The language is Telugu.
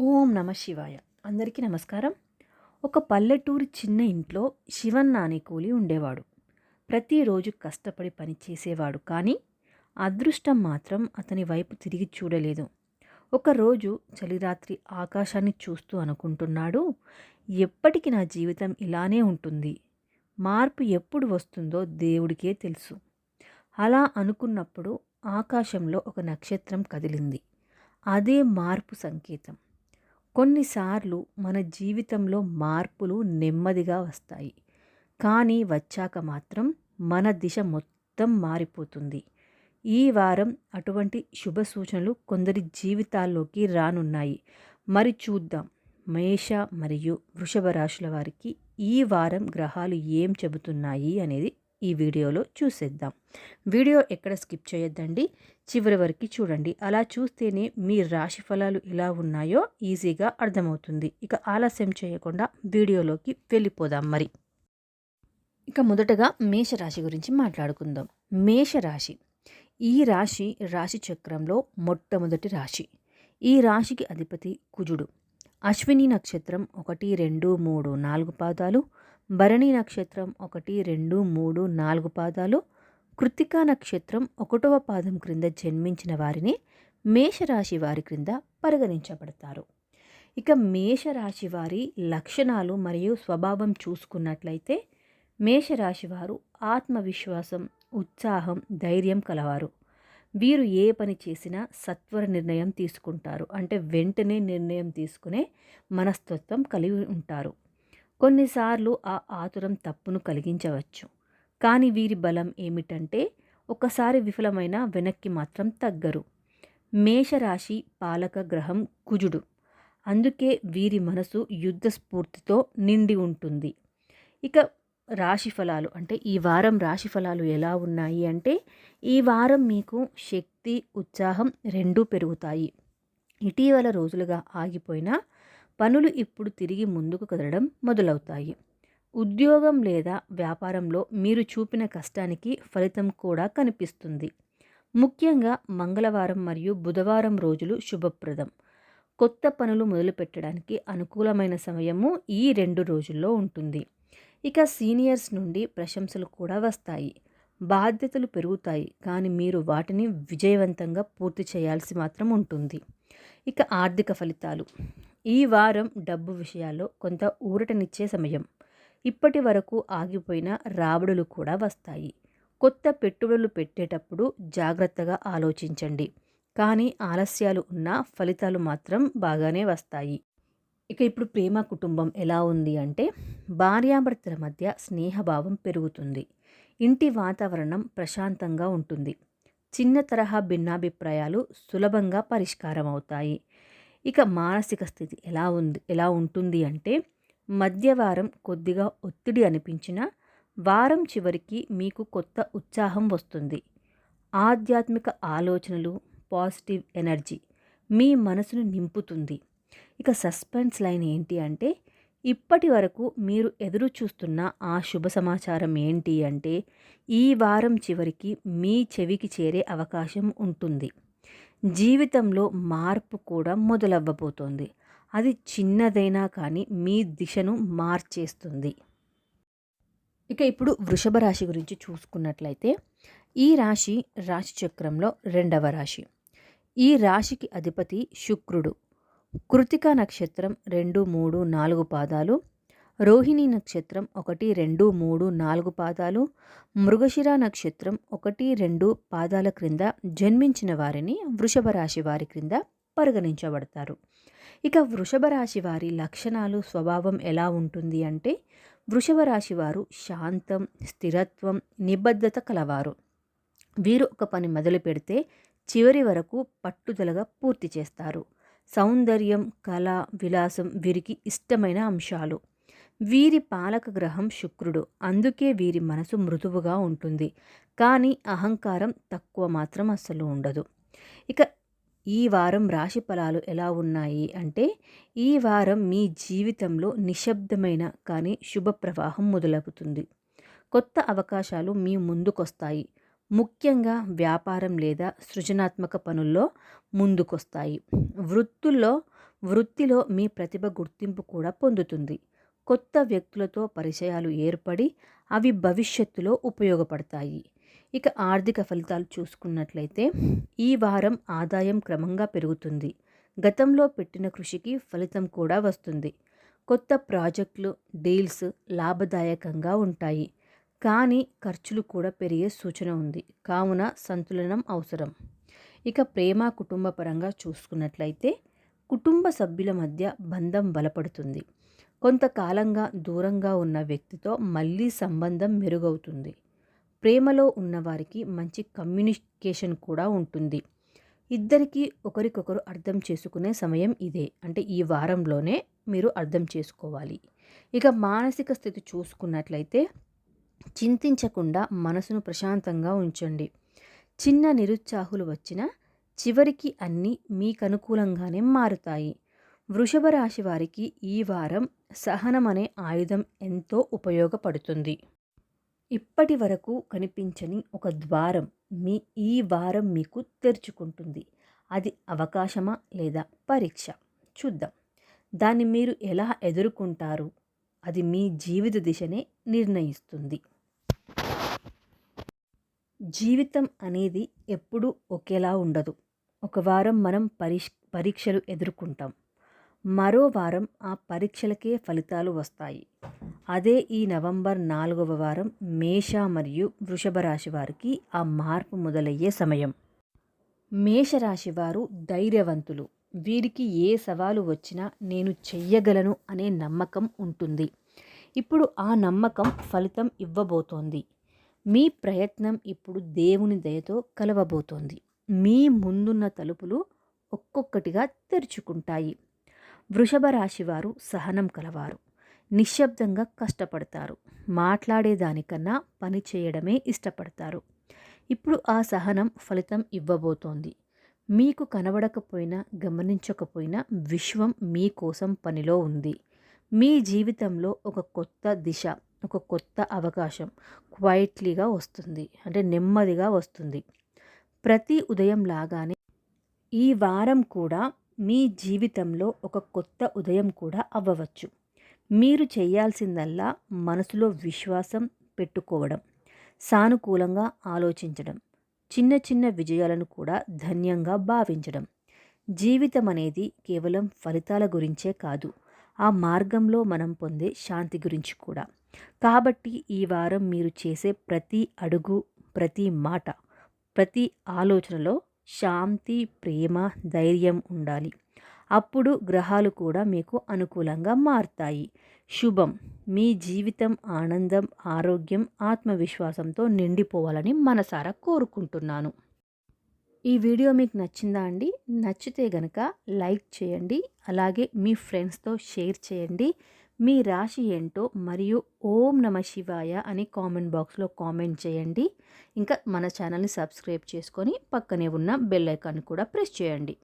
ఓం నమ శివాయ. అందరికీ నమస్కారం. ఒక పల్లెటూరి చిన్న ఇంట్లో శివన్న అనే కూలి ఉండేవాడు. ప్రతిరోజు కష్టపడి పని చేసేవాడు కానీ అదృష్టం మాత్రం అతని వైపు తిరిగి చూడలేదు. ఒకరోజు చలిరాత్రి ఆకాశాన్ని చూస్తూ అనుకుంటున్నాడు ఎప్పటికీ నా జీవితం ఇలానే ఉంటుంది. మార్పు ఎప్పుడు వస్తుందో దేవుడికే తెలుసు. అలా అనుకున్నప్పుడు ఆకాశంలో ఒక నక్షత్రం కదిలింది. అదే మార్పు సంకేతం. కొన్నిసార్లు మన జీవితంలో మార్పులు నెమ్మదిగా వస్తాయి. కానీ వచ్చాక మాత్రం మన దిశ మొత్తం మారిపోతుంది. ఈ వారం అటువంటి శుభ సూచనలు కొందరి జీవితాల్లోకి రానున్నాయి. మరి చూద్దాం. మేష మరియు వృషభ రాశుల వారికి ఈ వారం గ్రహాలు ఏం చెబుతున్నాయి అనేది ఈ వీడియోలో చూసేద్దాం. వీడియో ఎక్కడ స్కిప్ చేయొద్దండి. చివరి వరకు చూడండి. అలా చూస్తేనే మీ రాశి ఫలాలు ఎలా ఉన్నాయో ఈజీగా అర్థమవుతుంది. ఇక ఆలస్యం చేయకుండా వీడియోలోకి వెళ్ళిపోదాం మరి. ఇక మొదటగా మేషరాశి గురించి మాట్లాడుకుందాం. మేషరాశి. ఈ రాశి రాశి చక్రంలో మొట్టమొదటి రాశి. ఈ రాశికి అధిపతి కుజుడు. అశ్విని నక్షత్రం ఒకటి రెండు మూడు నాలుగు పాదాలు. భరణి నక్షత్రం ఒకటి రెండు మూడు నాలుగు పాదాలు. కృతికా నక్షత్రం ఒకటవ పాదం క్రింద జన్మించిన వారిని మేషరాశి వారి క్రింద పరిగణించబడతారు. ఇక మేషరాశి వారి లక్షణాలు మరియు స్వభావం చూసుకున్నట్లయితే మేషరాశి వారు ఆత్మవిశ్వాసం ఉత్సాహం ధైర్యం కలవారు. వీరు ఏ పని చేసినా సత్వర నిర్ణయం తీసుకుంటారు. అంటే వెంటనే నిర్ణయం తీసుకునే మనస్తత్వం కలిగి ఉంటారు. కొన్నిసార్లు ఆ ఆతురం తప్పును కలిగించవచ్చు. కానీ వీరి బలం ఏమిటంటే ఒకసారి విఫలమైన వెనక్కి మాత్రం తగ్గరు. మేషరాశి పాలక గ్రహం కుజుడు. అందుకే వీరి మనసు యుద్ధ స్ఫూర్తితో నిండి ఉంటుంది. ఇక రాశి ఫలాలు అంటే ఈ వారం రాశి ఫలాలు ఎలా ఉన్నాయి అంటే ఈ వారం మీకు శక్తి ఉత్సాహం రెండూ పెరుగుతాయి. ఇటీవల రోజులుగా ఆగిపోయిన పనులు ఇప్పుడు తిరిగి ముందుకు కదలడం మొదలవుతాయి. ఉద్యోగం లేదా వ్యాపారంలో మీరు చూపిన కష్టానికి ఫలితం కూడా కనిపిస్తుంది. ముఖ్యంగా మంగళవారం మరియు బుధవారం రోజులు శుభప్రదం. కొత్త పనులు మొదలుపెట్టడానికి అనుకూలమైన సమయము ఈ రెండు రోజుల్లో ఉంటుంది. ఇక సీనియర్స్ నుండి ప్రశంసలు కూడా వస్తాయి. బాధ్యతలు పెరుగుతాయి కానీ మీరు వాటిని విజయవంతంగా పూర్తి చేయాల్సి మాత్రం ఉంటుంది. ఇక ఆర్థిక ఫలితాలు. ఈ వారం డబ్బు విషయాల్లో కొంత ఊరటనిచ్చే సమయం. ఇప్పటి వరకు ఆగిపోయిన రాబడులు కూడా వస్తాయి. కొత్త పెట్టుబడులు పెట్టేటప్పుడు జాగ్రత్తగా ఆలోచించండి. కానీ ఆలస్యాలు ఉన్నా ఫలితాలు మాత్రం బాగానే వస్తాయి. ఇక ఇప్పుడు ప్రేమ కుటుంబం ఎలా ఉంది అంటే భార్యాభర్తల మధ్య స్నేహభావం పెరుగుతుంది. ఇంటి వాతావరణం ప్రశాంతంగా ఉంటుంది. చిన్న తరహా భిన్నాభిప్రాయాలు సులభంగా పరిష్కారం అవుతాయి ఇక మానసిక స్థితి ఎలా ఉంది ఎలా ఉంటుంది అంటే మధ్యవారం కొద్దిగా ఒత్తిడి అనిపించిన వారం చివరికి మీకు కొత్త ఉత్సాహం వస్తుంది. ఆధ్యాత్మిక ఆలోచనలు పాజిటివ్ ఎనర్జీ మీ మనసును నింపుతుంది. ఇక సస్పెన్స్ లైన్ ఏంటి అంటే ఇప్పటి వరకు మీరు ఎదురు చూస్తున్న ఆ శుభ సమాచారం ఏంటి అంటే ఈ వారం చివరికి మీ చెవికి చేరే అవకాశం ఉంటుంది. జీవితంలో మార్పు కూడా మొదలవ్వబోతోంది. అది చిన్నదైనా కానీ మీ దిశను మార్చేస్తుంది. ఇక ఇప్పుడు వృషభ రాశి గురించి చూసుకున్నట్లయితే ఈ రాశి రాశి చక్రంలో రెండవ రాశి. ఈ రాశికి అధిపతి శుక్రుడు. కృతిక నక్షత్రం రెండు మూడు నాలుగు పాదాలు. రోహిణి నక్షత్రం ఒకటి రెండు మూడు నాలుగు పాదాలు. మృగశిర నక్షత్రం ఒకటి రెండు పాదాల క్రింద జన్మించిన వారిని వృషభ రాశి వారి క్రింద పరిగణించబడతారు. ఇక వృషభ రాశి వారి లక్షణాలు స్వభావం ఎలా ఉంటుంది అంటే వృషభ రాశి వారు శాంతం స్థిరత్వం నిబద్ధత కలవారు. వీరు ఒక పని మొదలు పెడితే చివరి వరకు పట్టుదలగా పూర్తి చేస్తారు. సౌందర్యం కళ విలాసం వీరికి ఇష్టమైన అంశాలు. వీరి పాలక గ్రహం శుక్రుడు. అందుకే వీరి మనసు మృదువుగా ఉంటుంది. కానీ అహంకారం తక్కువ మాత్రం అస్సలు ఉండదు. ఇక ఈ వారం రాశి ఫలాలు ఎలా ఉన్నాయి అంటే ఈ వారం మీ జీవితంలో నిశ్శబ్దమైన కానీ శుభ ప్రవాహం మొదలవుతుంది. కొత్త అవకాశాలు మీ ముందుకొస్తాయి. ముఖ్యంగా వ్యాపారం లేదా సృజనాత్మక పనుల్లో ముందుకొస్తాయి. వృత్తుల్లో వృత్తిలో మీ ప్రతిభ గుర్తింపు కూడా పొందుతుంది. కొత్త వ్యక్తులతో పరిచయాలు ఏర్పడి అవి భవిష్యత్తులో ఉపయోగపడతాయి. ఇక ఆర్థిక ఫలితాలు చూసుకున్నట్లయితే ఈ వారం ఆదాయం క్రమంగా పెరుగుతుంది. గతంలో పెట్టిన కృషికి ఫలితం కూడా వస్తుంది. కొత్త ప్రాజెక్టులు డీల్స్ లాభదాయకంగా ఉంటాయి. కానీ ఖర్చులు కూడా పెరిగే సూచన ఉంది. కావున సంతులనం అవసరం. ఇక ప్రేమ కుటుంబ పరంగా చూసుకున్నట్లయితే కుటుంబ సభ్యుల మధ్య బంధం బలపడుతుంది. కొంతకాలంగా దూరంగా ఉన్న వ్యక్తితో మళ్ళీ సంబంధం మెరుగవుతుంది. ప్రేమలో ఉన్నవారికి మంచి కమ్యూనికేషన్ కూడా ఉంటుంది. ఇద్దరికీ ఒకరికొకరు అర్థం చేసుకునే సమయం ఇదే. అంటే ఈ వారంలోనే మీరు అర్థం చేసుకోవాలి. ఇక మానసిక స్థితి చూసుకున్నట్లయితే చింతించకుండా మనసును ప్రశాంతంగా ఉంచండి. చిన్న నిరుత్సాహులు వచ్చినా చివరికి అన్నీ మీకు అనుకూలంగానే మారుతాయి. వృషభ రాశి వారికి ఈ వారం సహనం అనే ఆయుధం ఎంతో ఉపయోగపడుతుంది. ఇప్పటి వరకు కనిపించని ఒక ద్వారం మీ ఈ వారం మీకు తెరుచుకుంటుంది. అది అవకాశమా లేదా పరీక్ష? చూద్దాం. దాన్ని మీరు ఎలా ఎదుర్కొంటారు? అది మీ జీవిత దిశనే నిర్ణయిస్తుంది. జీవితం అనేది ఎప్పుడూ ఒకేలా ఉండదు. ఒక వారం మనం పరిష్ పరీక్షలు ఎదుర్కొంటాం. మరో వారం ఆ పరీక్షలకే ఫలితాలు వస్తాయి. అదే ఈ నవంబర్ నాలుగవ వారం మేష మరియు వృషభ రాశి వారికి ఆ మార్పు మొదలయ్యే సమయం. మేషరాశి వారు ధైర్యవంతులు. వీరికి ఏ సవాలు వచ్చినా నేను చెయ్యగలను అనే నమ్మకం ఉంటుంది. ఇప్పుడు ఆ నమ్మకం ఫలితం ఇవ్వబోతోంది. మీ ప్రయత్నం ఇప్పుడు దేవుని దయతో కలవబోతోంది. మీ ముందున్న తలుపులు ఒక్కొక్కటిగా తెరుచుకుంటాయి. వృషభ రాశి వారు సహనం కలవారు. నిశ్శబ్దంగా కష్టపడతారు. మాట్లాడేదానికన్నా పని చేయడమే ఇష్టపడతారు. ఇప్పుడు ఆ సహనం ఫలితం ఇవ్వబోతోంది. మీకు కనబడకపోయినా గమనించకపోయినా విశ్వం మీకోసం పనిలో ఉంది. మీ జీవితంలో ఒక కొత్త దిశ ఒక కొత్త అవకాశం క్వైట్లీగా వస్తుంది. అంటే నెమ్మదిగా వస్తుంది. ప్రతి ఉదయం లాగానే ఈ వారం కూడా మీ జీవితంలో ఒక కొత్త ఉదయం కూడా అవ్వవచ్చు. మీరు చేయాల్సిందల్లా మనసులో విశ్వాసం పెట్టుకోవడం సానుకూలంగా ఆలోచించడం చిన్న చిన్న విజయాలను కూడా ధన్యంగా భావించడం. జీవితం అనేది కేవలం ఫలితాల గురించే కాదు ఆ మార్గంలో మనం పొందే శాంతి గురించి కూడా. కాబట్టి ఈ వారం మీరు చేసే ప్రతి అడుగు ప్రతి మాట ప్రతి ఆలోచనలో శాంతి ప్రేమ ధైర్యం ఉండాలి. అప్పుడు గ్రహాలు కూడా మీకు అనుకూలంగా మారుతాయి. శుభం మీ జీవితం ఆనందం ఆరోగ్యం ఆత్మవిశ్వాసంతో నిండిపోవాలని మనసారా కోరుకుంటున్నాను. ఈ వీడియో మీకు నచ్చిందా అండి? నచ్చితే గనక లైక్ చేయండి. అలాగే మీ ఫ్రెండ్స్తో షేర్ చేయండి. మీ రాశి ఏంటో మరియు ఓం నమ శివాయ అని కామెంట్ బాక్స్లో కామెంట్ చేయండి. ఇంకా మన ఛానల్ని సబ్స్క్రైబ్ చేసుకొని పక్కనే ఉన్న బెల్ ఐకాన్ కూడా ప్రెస్ చేయండి.